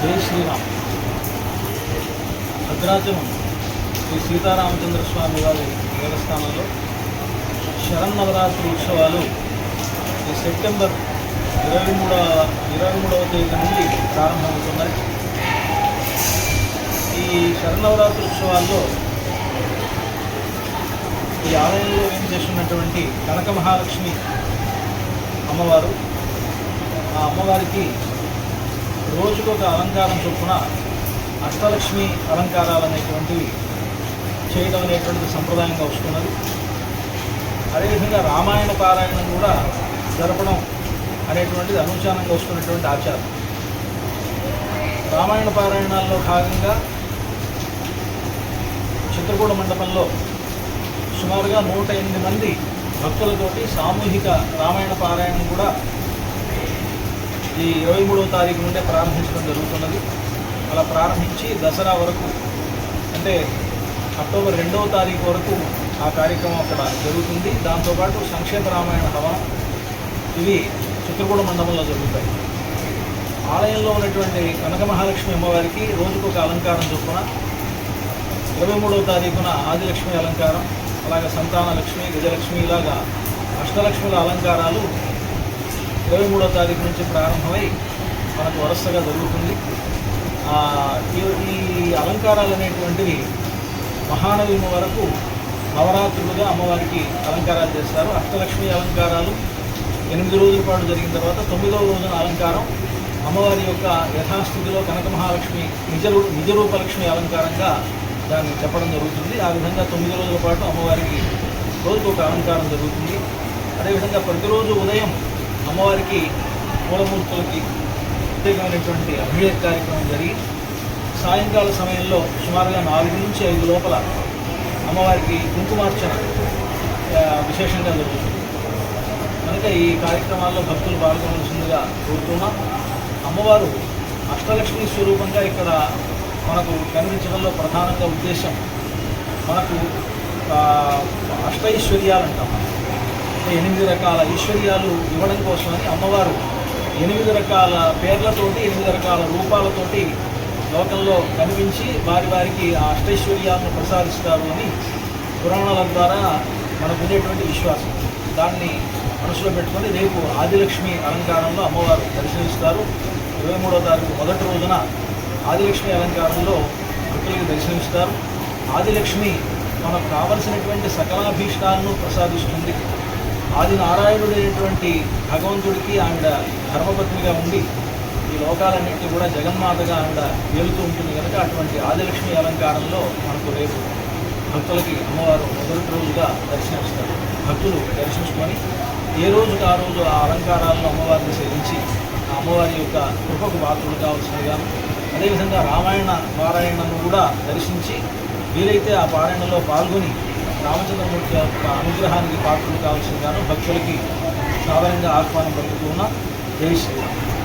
జై శ్రీరామ్. భద్రాచలం శ్రీ సీతారామచంద్ర స్వామి వారి దేవస్థానంలో శరన్నవరాత్రి ఉత్సవాలు ఈ సెప్టెంబర్ ఇరవై మూడవ ఇరవై మూడవ తేదీ నుండి ప్రారంభమవుతున్నాయి. ఈ శరన్నవరాత్రి ఉత్సవాల్లో ఈ ఆలయంలో ఏం చేస్తున్నటువంటి కనక మహాలక్ష్మి అమ్మవారు ఆ అమ్మవారికి రోజుకొక అలంకారం చొప్పున అష్టలక్ష్మి అలంకారాలు అనేటువంటివి చేయడం అనేటువంటిది సంప్రదాయంగా వస్తున్నది. అదేవిధంగా రామాయణ పారాయణం కూడా జరపడం అనేటువంటిది అనుచానంగా వస్తున్నటువంటి ఆచారం. రామాయణ పారాయణాల్లో భాగంగా చిత్రకూట మండపంలో సుమారుగా నూట ఎనిమిది మంది భక్తులతోటి సామూహిక రామాయణ పారాయణం కూడా ఈ ఇరవై మూడవ తారీఖు నుండే ప్రారంభించడం జరుగుతున్నది. అలా ప్రారంభించి దసరా వరకు అంటే అక్టోబర్ రెండవ తారీఖు వరకు ఆ కార్యక్రమం అక్కడ జరుగుతుంది. దాంతోపాటు సంక్షేమ రామాయణ హవనం ఇవి చిత్రకూడ మండపంలో జరుగుతాయి. ఆలయంలో ఉన్నటువంటి కనక మహాలక్ష్మి అమ్మవారికి రోజుకొక అలంకారం చొప్పున ఇరవై మూడవ తారీఖున ఆదిలక్ష్మి అలంకారం అలాగే సంతానలక్ష్మి గజలక్ష్మి ఇలాగా అష్టలక్ష్ముల అలంకారాలు ఇరవై మూడో తారీఖు నుంచి ప్రారంభమై మనకు వరుసగా జరుగుతుంది. ఈ- అలంకారాలు అనేటువంటివి మహానవమి వరకు నవరాత్రులుగా అమ్మవారికి అలంకారాలు చేస్తారు. అష్టలక్ష్మి అలంకారాలు ఎనిమిది రోజుల పాటు జరిగిన తర్వాత తొమ్మిదవ రోజున అలంకారం. అమ్మవారి యొక్క యథాస్థితిలో కనక మహాలక్ష్మి నిజ నిజరూపలక్ష్మి నిజ రూపలక్ష్మి అలంకారంగా దాన్ని చెప్పడం జరుగుతుంది. ఆ విధంగా తొమ్మిది రోజుల పాటు అమ్మవారికి రోజుకు ఒక అలంకారం జరుగుతుంది. అదేవిధంగా ప్రతిరోజు ఉదయం అమ్మవారికి మూలమూర్తులకి ప్రత్యేకమైనటువంటి అభిషేక కార్యక్రమం జరిగి సాయంకాల సమయంలో సుమారుగా నాలుగు నుంచి ఐదు లోపల అమ్మవారికి కుంకుమార్చన విశేషంగా జరుగుతుంది. కనుక ఈ కార్యక్రమాల్లో భక్తులు పాల్గొనవలసిందిగా కోరుతున్నాం. అమ్మవారు అష్టలక్ష్మి స్వరూపంగా ఇక్కడ మనకు కనిపించడంలో ప్రధానంగా ఉద్దేశం మనకు అష్టైశ్వర్యాలు అంటాం ఎనిమిది రకాల ఐశ్వర్యాలు ఇవ్వడం కోసమని అమ్మవారు ఎనిమిది రకాల పేర్లతోటి ఎనిమిది రకాల రూపాలతోటి లోకంలో కనిపించి వారి వారికి ఆ అష్టైశ్వర్యాలను ప్రసాదిస్తారు అని పురాణాల ద్వారా మనకు ఉండేటువంటి విశ్వాసం. దాన్ని మనసులో పెట్టుకొని రేపు ఆదిలక్ష్మి అలంకారంలో అమ్మవారు దర్శనమిస్తారు. ఇరవై మూడో తారీఖు మొదటి రోజున ఆదిలక్ష్మి అలంకారంలో భక్తులకు దర్శనమిస్తారు. ఆదిలక్ష్మి మనకు కావలసినటువంటి సకలాభీష్టాలను ప్రసాదిస్తుంది. ఆది నారాయణుడైనటువంటి భగవంతుడికి ఆవిడ ధర్మపత్నిగా ఉండి ఈ లోకాలన్నింటినీ కూడా జగన్మాతగా ఆవిడ ఏలుతూ ఉంటుంది కనుక అటువంటి ఆదిలక్ష్మి అలంకారంలో మనకు రేపు భక్తులకి అమ్మవారు మొదటి రోజుగా దర్శనమిస్తారు. భక్తులు దర్శించుకొని ఏ రోజుకి ఆ రోజు ఆ అలంకారాలను అమ్మవారిని సేవించి ఆ అమ్మవారి యొక్క కృపకు పాత్రలు కావాల్సిందిగా అదేవిధంగా రామాయణ పారాయణను కూడా దర్శించి వీలైతే ఆ పారాయణలో పాల్గొని రామచంద్రమూర్తి యొక్క అనుగ్రహానికి పాత్రలు కావాల్సిందిగాను భక్తులకి సాధారణంగా ఆహ్వానం పలుకుతూ జై శ్రీరామ్.